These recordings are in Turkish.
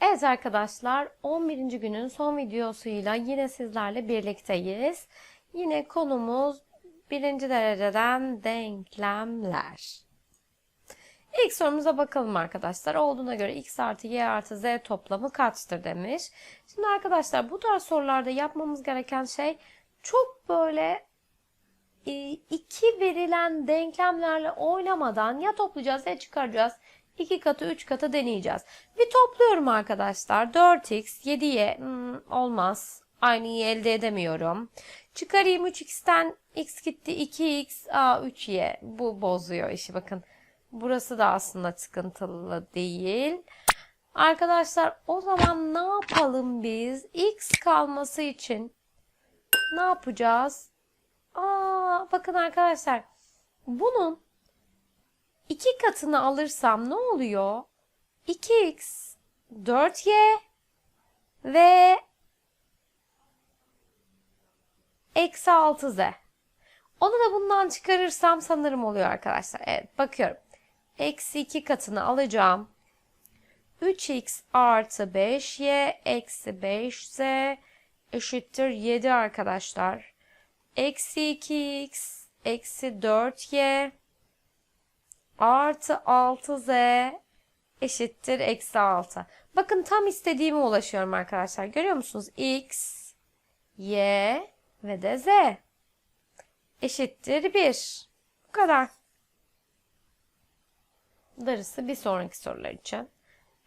Evet arkadaşlar 11. günün son videosuyla yine sizlerle birlikteyiz. Yine konumuz birinci dereceden denklemler. İlk sorumuza bakalım arkadaşlar. Olduğuna göre x artı y artı z toplamı kaçtır demiş. Şimdi arkadaşlar bu tarz sorularda yapmamız gereken şey çok böyle e, iki verilen denklemlerle oynamadan ya toplayacağız ya çıkaracağız. 2 katı 3 katı deneyeceğiz. Bir topluyorum arkadaşlar. 4x 7y hmm, olmaz. Aynıyı elde edemiyorum. Çıkarayım 3x'ten x gitti 2x a 3y. Bu bozuyor işi bakın. Burası da aslında sıkıntılı değil. Arkadaşlar o zaman ne yapalım biz? x kalması için ne yapacağız? Aa, bakın arkadaşlar. Bunun iki katını alırsam ne oluyor? 2x 4y ve eksi 6z. Onu da bundan çıkarırsam sanırım oluyor arkadaşlar. Evet bakıyorum. Eksi 2 katını alacağım. 3x artı 5y eksi 5z eşittir 7 arkadaşlar. Eksi 2x eksi 4y artı 6z eşittir eksi 6. Bakın tam istediğime ulaşıyorum arkadaşlar. Görüyor musunuz? x, y ve de z eşittir 1. Bu kadar. Darısı bir sonraki sorular için.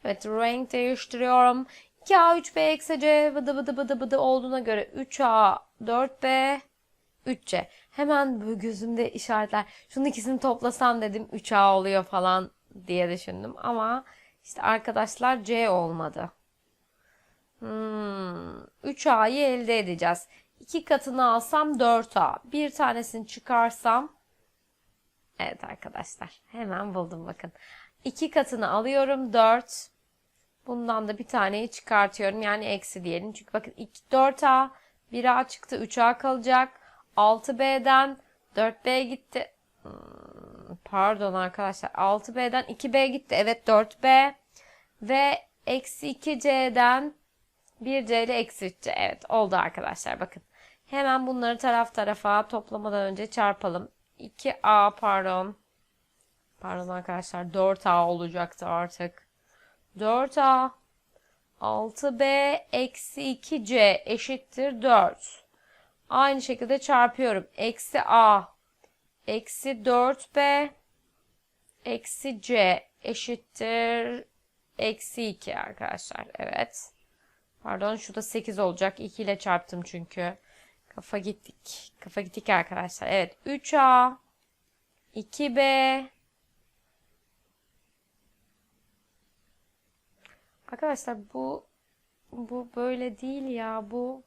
Evet renk değiştiriyorum. 2A 3B eksi C bıdı bıdı bıdı bıdı olduğuna göre 3A 4B 3C. Hemen böyle gözümde işaretler. Şunun ikisini toplasam dedim 3A oluyor falan diye düşündüm. Ama işte arkadaşlar C olmadı. Hmm, 3A'yı elde edeceğiz. 2 katını alsam 4A. Bir tanesini çıkarsam Evet arkadaşlar. Hemen buldum bakın. 2 katını alıyorum 4. Bundan da bir taneyi çıkartıyorum. Yani eksi diyelim. Çünkü bakın 2, 4A 1A çıktı 3A kalacak. 6B'den 4B gitti. Hmm, Pardon arkadaşlar. 6B'den 2B gitti. Evet 4B. Ve eksi 2C'den 1C ile eksi 3C. Evet oldu arkadaşlar bakın. Hemen bunları taraf tarafa toplamadan önce çarpalım. 2A pardon. Pardon arkadaşlar 4A olacaktı artık. 4A 6B eksi 2C eşittir 4. Aynı şekilde çarpıyorum. Eksi A eksi 4B eksi C eşittir eksi 2 arkadaşlar. Evet. Pardon şu da 8 olacak. 2 ile çarptım çünkü. Kafa gittik. Kafa gittik arkadaşlar. Evet. 3A 2B Arkadaşlar bu bu böyle değil ya. Bu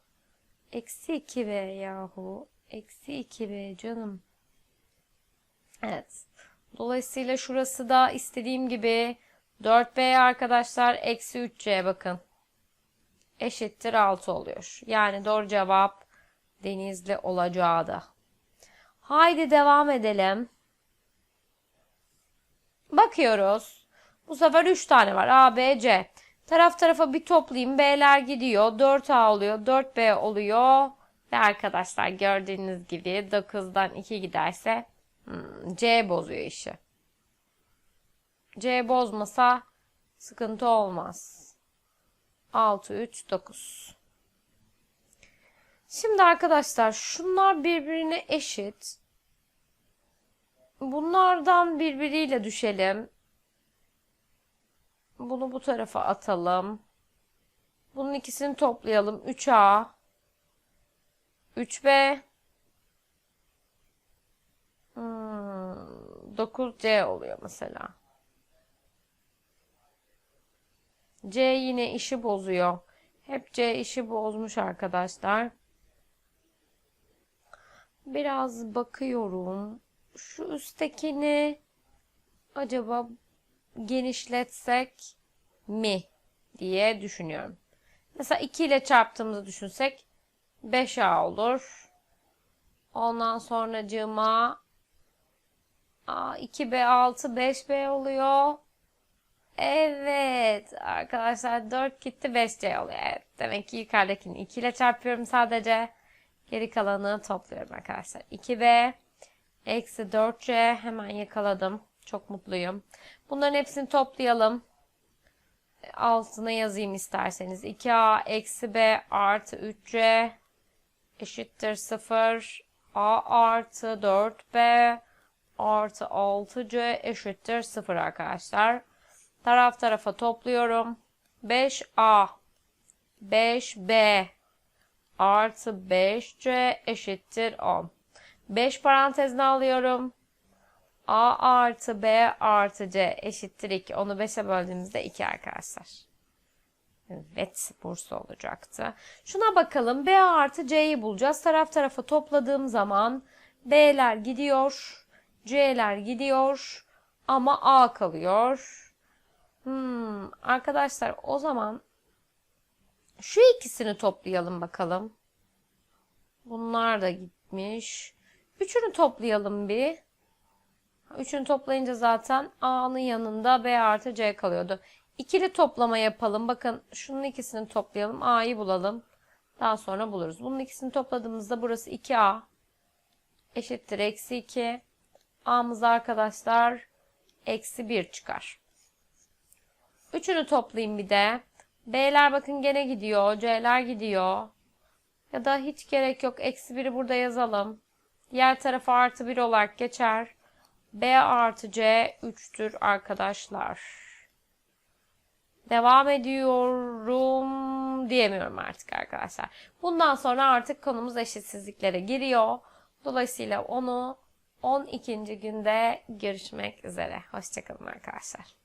eksi 2B yahu. Eksi 2B canım. Evet. Dolayısıyla şurası da istediğim gibi 4B arkadaşlar eksi 3C bakın. Eşittir 6 oluyor. Yani doğru cevap denizli olacağı da. Haydi devam edelim. Bakıyoruz. Bu sefer 3 tane var. A, B, C. Taraf tarafa bir toplayayım. B'ler gidiyor. 4A oluyor. 4B oluyor. Ve arkadaşlar gördüğünüz gibi 9'dan 2 giderse hmm, C bozuyor işi. C bozmasa sıkıntı olmaz. 6, 3, 9. Şimdi arkadaşlar şunlar birbirine eşit. Bunlardan birbiriyle düşelim. Bunu bu tarafa atalım. Bunun ikisini toplayalım. 3A 3B hmm, 9C oluyor mesela. C yine işi bozuyor. Hep C işi bozmuş arkadaşlar. Biraz bakıyorum. Şu üsttekini acaba genişletsek mi diye düşünüyorum. Mesela 2 ile çarptığımızı düşünsek 5A olur. Ondan sonra cıma 2B 6 5B oluyor. Evet arkadaşlar 4 gitti 5C oluyor. Evet, demek ki yukarıdakini 2 ile çarpıyorum sadece. Geri kalanı topluyorum arkadaşlar. 2B eksi 4C hemen yakaladım. Çok mutluyum. Bunların hepsini toplayalım. Altına yazayım isterseniz. 2A eksi B artı 3C eşittir 0. A artı 4B artı 6C eşittir 0 arkadaşlar. Taraf tarafa topluyorum. 5A 5B artı 5C eşittir 10. 5 parantezine alıyorum. A artı B artı C eşittir 2. Onu 5'e böldüğümüzde 2 arkadaşlar. Evet, Bursa olacaktı. Şuna bakalım. B artı C'yi bulacağız. Taraf tarafa topladığım zaman B'ler gidiyor. C'ler gidiyor. Ama A kalıyor. Hmm, arkadaşlar o zaman şu ikisini toplayalım bakalım. Bunlar da gitmiş. Üçünü toplayalım bir. Üçünü toplayınca zaten A'nın yanında B artı C kalıyordu. İkili toplama yapalım. Bakın şunun ikisini toplayalım. A'yı bulalım. Daha sonra buluruz. Bunun ikisini topladığımızda burası 2A eşittir eksi 2. A'mız arkadaşlar eksi 1 çıkar. Üçünü toplayayım bir de. B'ler bakın gene gidiyor. C'ler gidiyor. Ya da hiç gerek yok. Eksi 1'i burada yazalım. Diğer tarafa artı 1 olarak geçer. B artı C 3'tür arkadaşlar. Devam ediyorum diyemiyorum artık arkadaşlar. Bundan sonra artık konumuz eşitsizliklere giriyor. Dolayısıyla onu 12. günde görüşmek üzere. Hoşçakalın arkadaşlar.